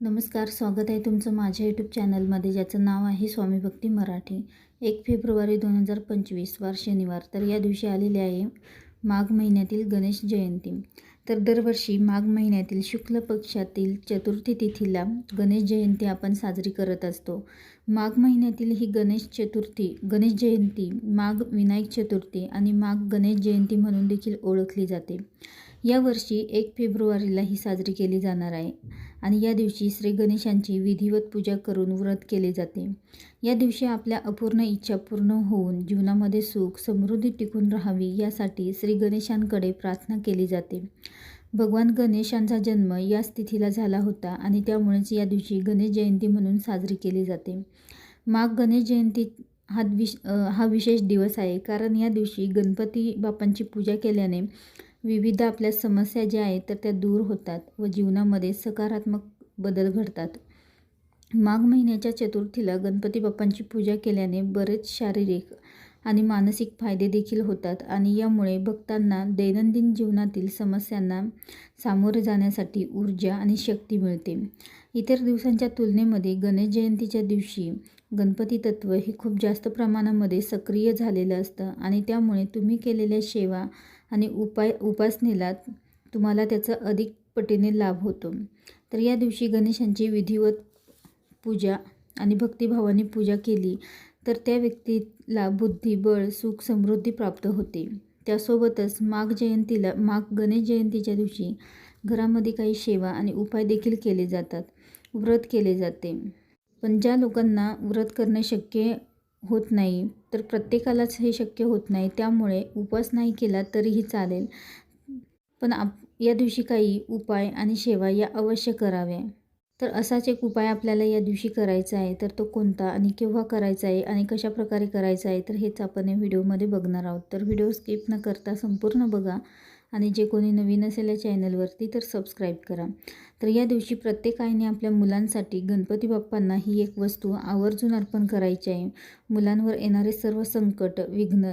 नमस्कार स्वागत आहे तुमचं माझ्या यूट्यूब चॅनलमध्ये ज्याचं नाव आहे स्वामी भक्ती मराठी. एक फेब्रुवारी दोन हजार पंचवीस वार शनिवार. तर या दिवशी आलेले आहे माघ महिन्यातील गणेश जयंती. तर दरवर्षी माघ महिन्यातील शुक्ल पक्षातील चतुर्थी तिथीला गणेश जयंती आपण साजरी करत असतो. माघ महिन्यातील ही गणेश चतुर्थी गणेश जयंती माघ विनायक चतुर्थी आणि माघ गणेश जयंती म्हणून देखील ओळखली जाते. यावर्षी एक फेब्रुवारीला ही साजरी केली जाणार आहे. आणि या दिवशी श्री गणेशांची विधिवत पूजा करून व्रत केले जाते. या दिवशी आपल्या अपूर्ण इच्छा पूर्ण होऊन जीवनामध्ये सुख समृद्धी टिकून राहावी यासाठी श्री गणेशांकडे प्रार्थना केली जाते. भगवान गणेशांचा जन्म या तिथीला झाला होता आणि त्यामुळेच या दिवशी गणेश जयंती म्हणून साजरी केली जाते. माघ गणेश जयंती हा विश हा विशेष दिवस आहे कारण या दिवशी गणपती बाप्पांची पूजा केल्याने विविध आपल्या समस्या ज्या आहेत तर त्या दूर होतात व जीवनामध्ये सकारात्मक बदल घडतात. माघ महिन्याच्या चतुर्थीला गणपती बाप्पांची पूजा केल्याने बरेच शारीरिक आणि मानसिक फायदे देखील होतात आणि यामुळे भक्तांना दैनंदिन जीवनातील समस्यांना सामोरे जाण्यासाठी ऊर्जा आणि शक्ती मिळते. इतर दिवसांच्या तुलनेमध्ये गणेश जयंतीच्या दिवशी गणपती तत्व हे खूप जास्त प्रमाणामध्ये सक्रिय झालेलं असतं आणि त्यामुळे तुम्ही केलेल्या सेवा आणि उपाय उपासनेला तुम्हाला त्याचा अधिक पटीने लाभ होतो. तर या दिवशी गणेशांची विधिवत पूजा आणि भक्तिभावाने पूजा केली तर त्या व्यक्तीला बुद्धी बळ सुख समृद्धी प्राप्त होते. त्यासोबतच माघ जयंतीला माघ गणेश जयंतीच्या दिवशी घरामध्ये काही सेवा आणि उपाय देखील केले जातात व्रत केले जाते. पण ज्या लोकांना व्रत करणे शक्य होत नाही तर प्रत्येकालाच हे शक्य होत नाही. त्यामुळे उपवास नाही केला तरीही चालेल. पण आप या दिवशी काही उपाय आणि सेवा या अवश्य कराव्या. तर असाच एक उपाय आपल्याला या दिवशी करायचा आहे. तर तो कोणता आणि केव्हा करायचा आहे आणि कशा प्रकारे करायचा आहे तर हेच आपण या व्हिडिओमध्ये बघणार आहोत. तर व्हिडिओ स्किप न करता संपूर्ण बघा. आणि जे कोणी नवीन असेल या चॅनलवरती तर सबस्क्राईब करा. तर या दिवशी प्रत्येक आईने आपल्या मुलांसाठी गणपती बाप्पांना ही एक वस्तू आवर्जून अर्पण करायची आहे. मुलांवर येणारे सर्व संकट विघ्न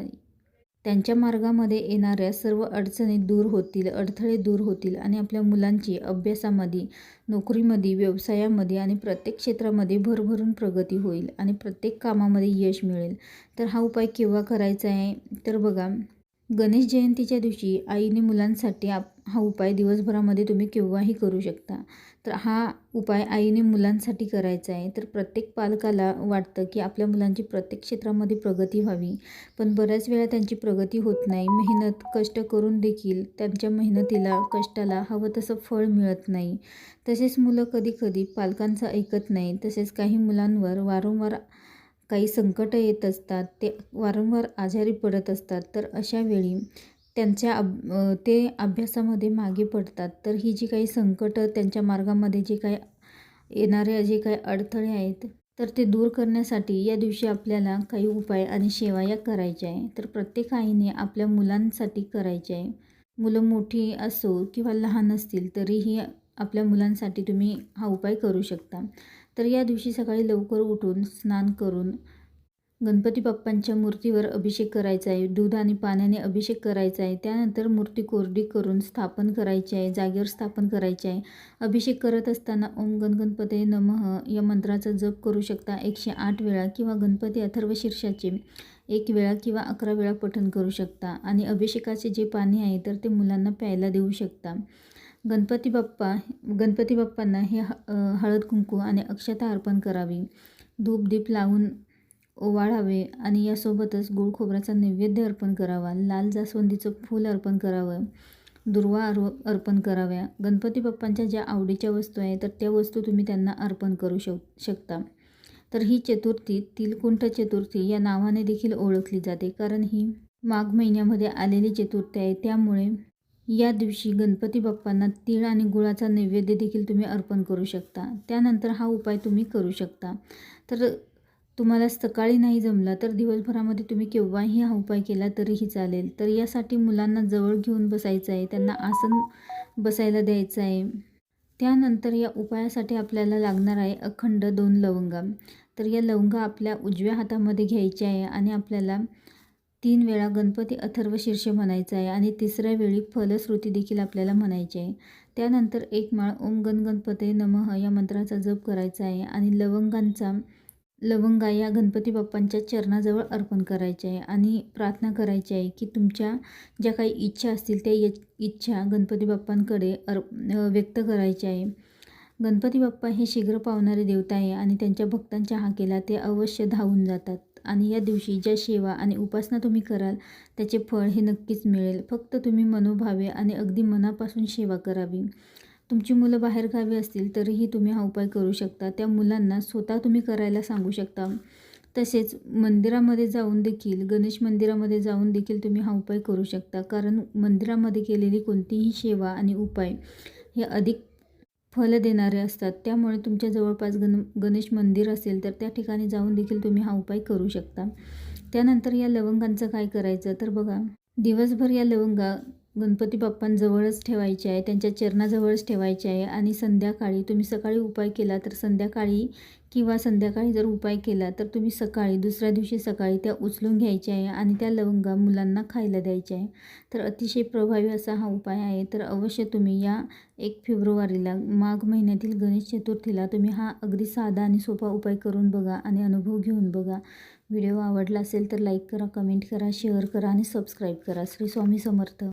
त्यांच्या मार्गामध्ये येणाऱ्या सर्व अडचणी दूर होतील अडथळे दूर होतील आणि आपल्या मुलांची अभ्यासामध्ये नोकरीमध्ये व्यवसायामध्ये आणि प्रत्येक क्षेत्रामध्ये भरभरून प्रगती होईल आणि प्रत्येक कामामध्ये यश मिळेल. तर हा उपाय केव्हा करायचा आहे? तर बघा गणेश जयंतीच्या दिवशी आईने मुलांसाठी आप हा उपाय दिवसभरामध्ये तुम्ही केव्हाही करू शकता. तर हा उपाय आईने मुलांसाठी करायचा आहे. तर प्रत्येक पालकाला वाटतं की आपल्या मुलांची प्रत्येक क्षेत्रामध्ये प्रगती व्हावी. पण बऱ्याच वेळा त्यांची प्रगती होत नाही. मेहनत कष्ट करून देखील त्यांच्या मेहनतीला कष्टाला हवं तसं फळ मिळत नाही. तसेच मुलं कधीकधी पालकांचं ऐकत नाही. तसेच काही मुलांवर वारंवार काही संकटं येत असतात ते वारंवार आजारी पडत असतात तर अशा वेळी त्यांच्या अब ते अभ्यासामध्ये मागे पडतात. तर ही जी काही संकटं त्यांच्या मार्गामध्ये जे काही येणाऱ्या जे काही अडथळे आहेत तर ते दूर करण्यासाठी या दिवशी आपल्याला काही उपाय आणि सेवा या करायच्या आहे. तर प्रत्येक आईने आपल्या मुलांसाठी करायचे आहे. मुलं मोठी असो किंवा लहान असतील तरीही आपल्या मुलांसाठी तुम्ही हा उपाय करू शकता. तर या दिवशी सकाळी लवकर उठून स्नान करून गणपती बाप्पांच्या मूर्तीवर अभिषेक करायचा आहे. दूध आणि पाण्याने अभिषेक करायचा आहे. त्यानंतर मूर्ती कोरडी करून स्थापन करायची आहे. जागेवर स्थापन करायचे आहे. अभिषेक करत असताना ओम गणगणपते नमः या मंत्राचा जप करू शकता. एकशे आठ वेळा किंवा गणपती अथर्व शीर्षाचे एक वेळा किंवा अकरा वेळा पठण करू शकता. आणि अभिषेकाचे जे पाणी आहे तर ते मुलांना प्यायला देऊ शकता. गणपती बाप्पा गणपती बाप्पांना हे हळद कुंकू आणि अक्षता अर्पण करावी. धूप दीप लावून ओवाळावे आणि यासोबतच गोड खोबऱ्याचा नैवेद्य अर्पण करावा. लाल जास्वंदीचं फूल अर्पण करावं. दुर्वा अर्व अर्पण कराव्या. गणपती बाप्पांच्या ज्या आवडीच्या वस्तू आहेत तर त्या वस्तू तुम्ही त्यांना अर्पण करू शक शकता. तर ही चतुर्थी तिलकुंठ चतुर्थी या नावाने देखील ओळखली जाते. कारण ही माघ महिन्यामध्ये आलेली चतुर्थी आहे. त्यामुळे या दिवशी गणपती बाप्पांना तीळ आणि गुळाचा नैवेद्य देखील तुम्ही अर्पण करू शकता. त्यानंतर हा उपाय तुम्ही करू शकता. तर तुम्हाला सकाळी नाही जमला तर दिवसभरामध्ये तुम्ही केव्हाही हा उपाय केला तरीही चालेल. तर यासाठी मुलांना जवळ घेऊन बसायचं आहे. त्यांना आसन बसायला द्यायचं आहे. त्यानंतर या उपायासाठी आपल्याला लागणार आहे अखंड दोन लवंगा. तर या लवंगा आपल्या उजव्या हातामध्ये घ्यायच्या आहे आणि आपल्याला तीन वेळा गणपती अथर्व शीर्ष म्हणायचं आहे आणि तिसऱ्या वेळी फलश्रुती देखील आपल्याला म्हणायची आहे. त्यानंतर एक माळ ओम गण गणपते नमः या मंत्राचा जप करायचा आहे आणि लवंगांचा लवंगा या गणपती बाप्पांच्या चरणाजवळ अर्पण करायचे आहे आणि प्रार्थना करायची आहे की तुमच्या ज्या काही इच्छा असतील त्या इच्छा गणपती बाप्पांकडे अर व्यक्त करायच्या आहे. गणपती बाप्पा हे शीघ्र पावणारे देवता आहे आणि त्यांच्या भक्तांच्या हाकेला ते अवश्य धावून जातात. आणि या दिवशी ज्या सेवा आणि उपासना तुम्ही कराल त्याचे फळ हे नक्कीच मिळेल. फक्त तुम्ही मनोभावे आणि अगदी मनापासून सेवा करावी. तुमची मुलं बाहेरगावी असतील तरीही तुम्ही हा उपाय करू शकता. त्या मुलांना स्वतः तुम्ही करायला सांगू शकता. तसेच मंदिरामध्ये जाऊन देखील गणेश मंदिरामध्ये जाऊन देखील तुम्ही हा उपाय करू शकता. कारण मंदिरामध्ये केलेली कोणतीही सेवा आणि उपाय हे अधिक फल देणारे असतात. त्यामुळे तुमच्या जवळपास गण गणेश मंदिर असेल तर त्या ठिकाणी जाऊन देखील तुम्ही हा उपाय करू शकता. त्यानंतर या लवंगांचं काय करायचं? तर बघा दिवसभर या लवंगा गणपती बाप्पांजवळच ठेवायचे आहे त्यांच्या चरणाजवळच ठेवायचे आहे आणि संध्याकाळी तुम्ही सकाळी उपाय केला तर संध्याकाळी किंवा संध्याकाळी जर उपाय केला तर तुम्ही सकाळी दुसऱ्या दिवशी सकाळी त्या उचलून घ्यायच्या आहे आणि त्या लवंगा मुलांना खायला द्यायच्या आहे. तर अतिशय प्रभावी असा हा उपाय आहे. तर अवश्य तुम्ही या एक फेब्रुवारीला माघ महिन्यातील गणेश चतुर्थीला तुम्ही हा अगदी साधा आणि सोपा उपाय करून बघा आणि अनुभव घेऊन बघा. व्हिडिओ आवडला असेल तर लाईक करा कमेंट करा शेअर करा आणि सबस्क्राईब करा. श्री स्वामी समर्थ.